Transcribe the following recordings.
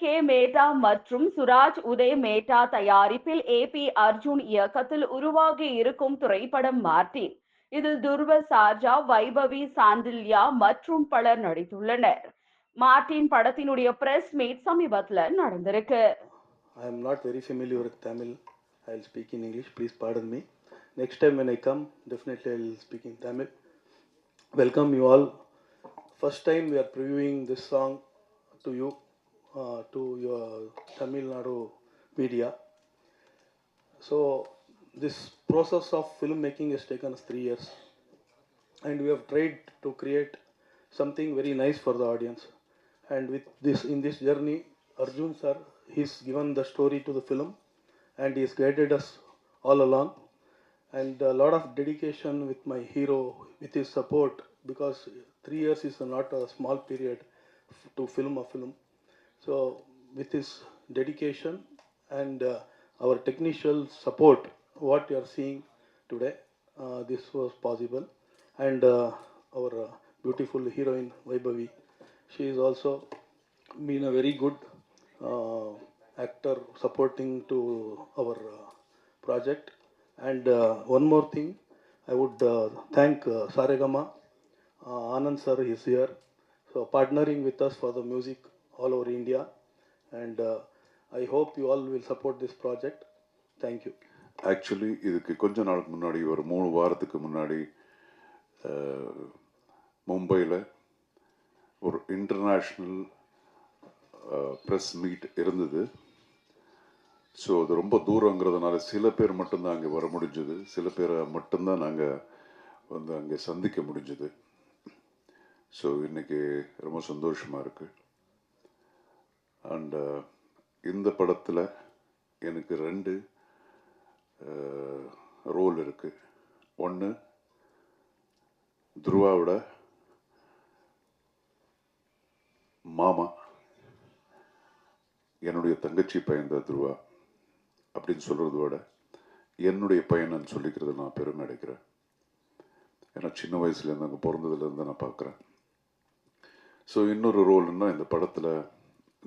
K Mehta மற்றும் சுராஜ் உதய் மேத்தா தயாரிப்பில் ஏ B Arjun இயக்கத்தில் உருவாகி இருக்கும் திரைப்படம் மார்டின் இதில் துர்வ சார்ஜா வைபவி சாண்டில்யா மற்றும் பலர் நடித்துள்ளனர் மார்டின் படத்தினுடைய பிரஸ் மீட் சமீபத்தில் நடந்திருக்கு I am not very familiar with Tamil I will speak in English please pardon me next time when I come definitely I will speak in Tamil welcome you all first time we are previewing this song to you Uh, to your Tamil Nadu media. So this process of filmmaking has taken us three years, and we have tried to create something very nice for the audience. And with this, in this journey, Arjun sir, he's given the story to the film, and he has guided us all along. And a lot of dedication with my hero, with his support, because three years is not a small period to film a film. So, with his dedication and uh, our technical support, what you are seeing today, uh, this was possible. And uh, our uh, beautiful heroine Vaibhavi, she is also been a very good uh, actor supporting to our uh, project. And one more thing, I would thank Saregama, Anand sir is here, so partnering with us for the music all over India. And uh, I hope you all will support this project. Thank you. Actually இதுக்கு கொஞ்ச நாளுக்கு முன்னாடி ஒரு மூணு வாரத்துக்கு முன்னாடி மும்பையில் ஒரு இன்டர்நேஷ்னல் ப்ரெஸ் மீட் இருந்தது ஸோ அது ரொம்ப தூரங்கிறதுனால சில பேர் மட்டும்தான் அங்கே வர முடிஞ்சது சில பேரை மட்டும்தான் நாங்கள் வந்து அங்கே சந்திக்க முடிஞ்சது ஸோ இன்றைக்கி ரொம்ப சந்தோஷமாக இருக்குது அண்டு uh, இந்த படத்தில் எனக்கு ரெண்டு uh, ரோல் இருக்குது ஒன்று துருவாவோட மாமா. என்னுடைய தங்கச்சி பையன் தான் துருவா அப்படின்னு சொல்கிறதோட என்னுடைய பையனன்னு சொல்லிக்கிறது நான் பெருமை அடைக்கிறேன். ஏன்னா சின்ன வயசுலேருந்து அங்கே பிறந்ததுலேருந்து நான் பார்க்குறேன். ஸோ இன்னொரு ரோல்னால் இந்த படத்தில்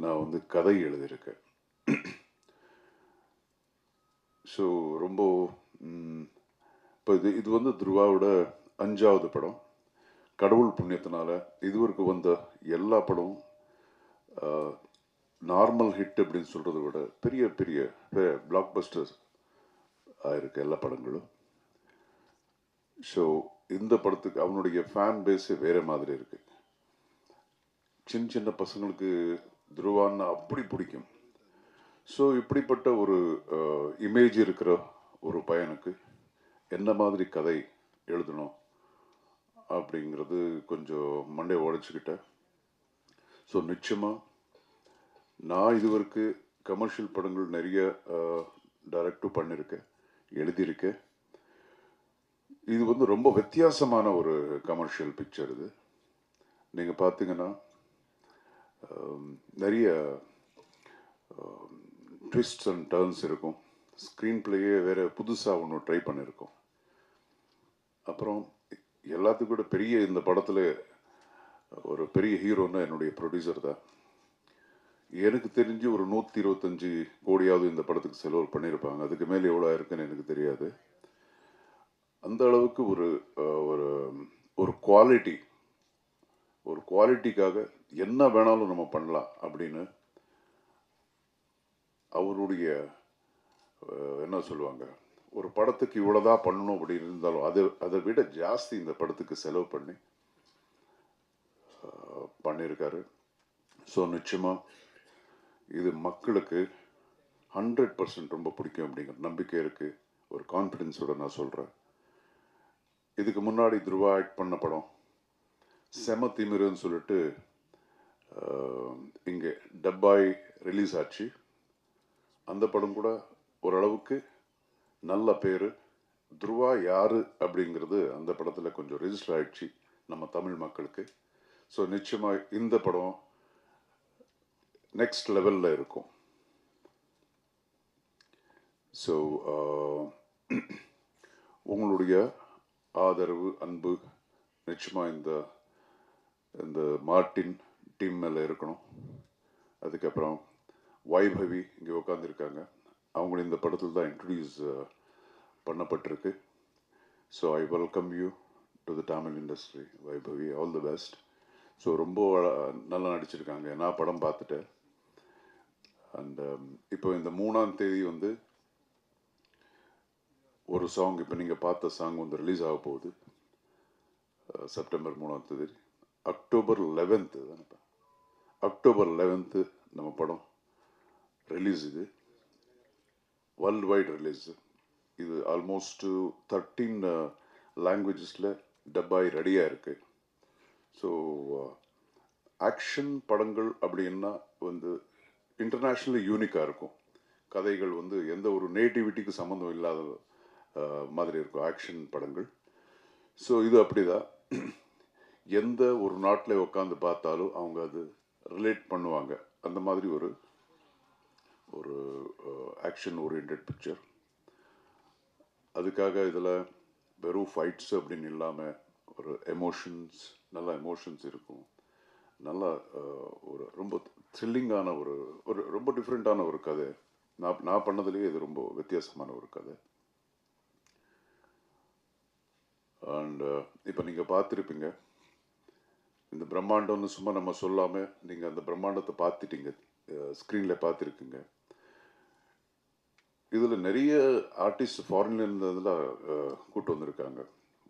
நான் வந்து கதை எழுதியிருக்கேன். ஸோ ரொம்ப இப்போ இது இது வந்து துருவாவோட அஞ்சாவது படம். கடவுள் புண்ணியத்தினால இதுவரைக்கும் வந்த எல்லா படமும் நார்மல் ஹிட் அப்படின்னு சொல்கிறத விட பெரிய பெரிய பிளாக் பஸ்டர்ஸ் ஆயிருக்கு எல்லா படங்களும். ஸோ இந்த படத்துக்கு அவனுடைய ஃபேன் பேஸே வேறு மாதிரி இருக்குது சின்ன சின்ன பசங்களுக்கு துருவான்னு அப்படி பிடிக்கும். ஸோ இப்படிப்பட்ட ஒரு இமேஜ் இருக்கிற ஒரு பையனுக்கு என்ன மாதிரி கதை எழுதணும் அப்படிங்கிறது கொஞ்சம் மண்டை உடைச்சிக்கிட்டேன். ஸோ நிச்சயமாக நான் இதுவரைக்கு கமர்ஷியல் படங்கள் நிறைய டைரக்டும் பண்ணியிருக்கேன் எழுதியிருக்கேன். இது வந்து ரொம்ப வித்தியாசமான ஒரு கமர்ஷியல் பிக்சர் இது. நீங்கள் பார்த்தீங்கன்னா நிறைய ட்விஸ்ட் அண்ட் டேர்ன்ஸ் இருக்கும். ஸ்க்ரீன் பிளேயே வேறு புதுசாக ஒன்று ட்ரை பண்ணியிருக்கோம் அப்புறம் எல்லாத்துக்கும் கூட பெரிய இந்த படத்தில் ஒரு பெரிய ஹீரோன்னு என்னுடைய ப்ரொடியூசர் தான். எனக்கு தெரிஞ்சு ஒரு நூற்றி இருபத்தஞ்சி கோடியாவது இந்த படத்துக்கு செலவு பண்ணியிருப்பாங்க அதுக்கு மேலே எவ்வளோ இருக்குன்னு எனக்கு தெரியாது. அந்த அளவுக்கு ஒரு ஒரு ஒரு குவாலிட்டி ஒரு குவாலிட்டிக்காக என்ன வேணாலும் நம்ம பண்ணலாம் அப்படின்னு அவருடைய என்ன சொல்லுவாங்க ஒரு படத்துக்கு இவ்வளோதான் பண்ணணும் அப்படின்னு இருந்தாலும் அதை அதை விட ஜாஸ்தி இந்த படத்துக்கு செலவு பண்ணி பண்ணியிருக்காரு. ஸோ நிச்சயமாக இது மக்களுக்கு ஹண்ட்ரட் பர்சன்ட் ரொம்ப பிடிக்கும் அப்படிங்கிற நம்பிக்கை இருக்குது ஒரு கான்ஃபிடென்ஸோட நான் சொல்கிறேன் இதுக்கு முன்னாடி துருவா ஆக்ட் பண்ண படம் செம திமிருன்னு சொல்லிட்டு இங்கே டப்பாய் ரிலீஸ் ஆச்சு. அந்த படம் கூட ஓரளவுக்கு நல்ல பேர். துருவா யாரு அப்படிங்கிறது அந்த படத்தில் கொஞ்சம் ரெஜிஸ்டர் ஆயிடுச்சு நம்ம தமிழ் மக்களுக்கு. ஸோ நிச்சயமாக இந்த படம் நெக்ஸ்ட் லெவலில் இருக்கும். ஸோ உங்களுடைய ஆதரவு அன்பு நிச்சயமாக இந்த இந்த மார்ட்டின் டீம் மேலே இருக்கணும். அதுக்கப்புறம் வைபவி இங்கே உட்காந்துருக்காங்க அவங்களும் இந்த படத்தில் தான் இன்ட்ரடியூஸ் பண்ணப்பட்டிருக்கு. So I welcome you to the Tamil industry Vaibhavi. All the best so ரொம்ப நல்லா நடிச்சிருக்காங்க. நான் படம் பார்த்துட்டேன். அண்ட் um, இப்போ இந்த மூணாம் தேதி வந்து ஒரு சாங் இப்போ நீங்கள் பார்த்த சாங் வந்து ரிலீஸ் ஆக போகுது. செப்டம்பர் மூணாம் தேதி. அக்டோபர் லெவன்த்து தானேப்பா அக்டோபர் லெவன்த்து நம்ம படம் ரிலீஸ் இது. வேர்ல்டு வைட் ரிலீஸ் இது ஆல்மோஸ்ட்டு தேர்ட்டீன் லாங்குவேஜஸில் டப்பாய் ரெடியாக இருக்குது ஸோ ஆக்ஷன் படங்கள் அப்படின்னா வந்து இன்டர்நேஷ்னலி யூனிக்காக இருக்கும். கதைகள் வந்து எந்த ஒரு நேட்டிவிட்டிக்கு சம்மந்தம் இல்லாத uh, மாதிரி இருக்கும் ஆக்ஷன் படங்கள். ஸோ இது அப்படிதான். எந்த ஒரு நாட்டில் உட்காந்து பார்த்தாலும் அவங்க அது ரிலேட் பண்ணுவாங்க. அந்த மாதிரி ஒரு ஒரு ஆக்ஷன் ஓரியன்ட் பிக்சர் அதுக்காக இதில் வெறும் ஃபைட்ஸ் அப்படின்னு இல்லாமல் ஒரு எமோஷன்ஸ் நல்ல எமோஷன்ஸ் இருக்கும். நல்ல ஒரு ரொம்ப த்ரில்லிங்கான ஒரு ஒரு ரொம்ப டிஃப்ரெண்ட்டான ஒரு கதை. நான் நான் பண்ணதுலேயே இது ரொம்ப வித்தியாசமான ஒரு கதை. அண்ட் இப்போ நீங்கள் பார்த்துருப்பீங்க. இந்த பிரம்மாண்டம்னு சும்மா நம்ம சொல்லாமல் நீங்கள் அந்த பிரம்மாண்டத்தை பார்த்துட்டீங்க. ஸ்க்ரீனில் பார்த்துருக்குங்க. இதில் நிறைய ஆர்டிஸ்ட் ஃபாரின்லேருந்து இதெல்லாம் கூட்டு வந்திருக்காங்க.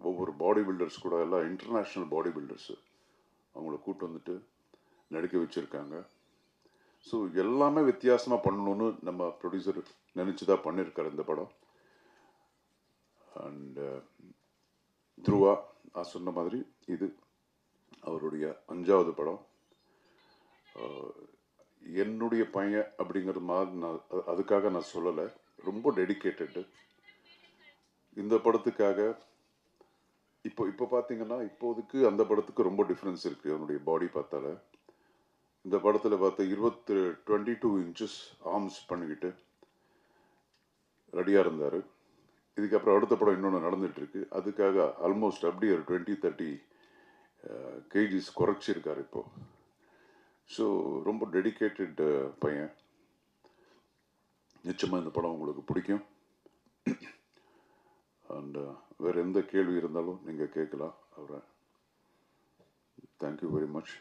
ஒவ்வொரு பாடி பில்டர்ஸ் கூட எல்லாம் இன்டர்நேஷ்னல் பாடி பில்டர்ஸு அவங்கள கூப்பிட்டு வந்துட்டு நடிக்க வச்சுருக்காங்க. ஸோ எல்லாமே வித்தியாசமாக பண்ணணும்னு நம்ம ப்ரொடியூசர் நினச்சி தான் பண்ணியிருக்காரு இந்த படம். அண்டு துருவா நான் சொன்ன மாதிரி இது. அவருடைய அஞ்சாவது படம். என்னுடைய பையன் அப்படிங்கிறது மாதிரி நான் அதுக்காக நான் சொல்லலை. ரொம்ப டெடிக்கேட்டடு இந்த படத்துக்காக இப்போ இப்போ பார்த்தீங்கன்னா இப்போதைக்கு அந்த படத்துக்கு ரொம்ப டிஃப்ரென்ஸ் இருக்குது அவனுடைய பாடி பார்த்தால. இந்த படத்தில் பார்த்த இருபத்து டுவெண்ட்டி டூ இன்ச்சஸ் ஆர்ம்ஸ் பண்ணிக்கிட்டு ரெடியாக இருந்தார். இதுக்கப்புறம் அடுத்த படம் இன்னொன்று நடந்துகிட்ருக்கு அதுக்காக ஆல்மோஸ்ட் அப்படியே ஒரு டுவெண்ட்டி தேர்ட்டி கேஜிஸ் குறைச்சிருக்கார் இப்போது ஸோ ரொம்ப டெடிகேட்டட் பையன். நிச்சயமாக இந்த படம் உங்களுக்கு பிடிக்கும். அண்ட் வேறு எந்த கேள்வி இருந்தாலும் நீங்கள் கேட்கலாம். அவரை. Thank you very much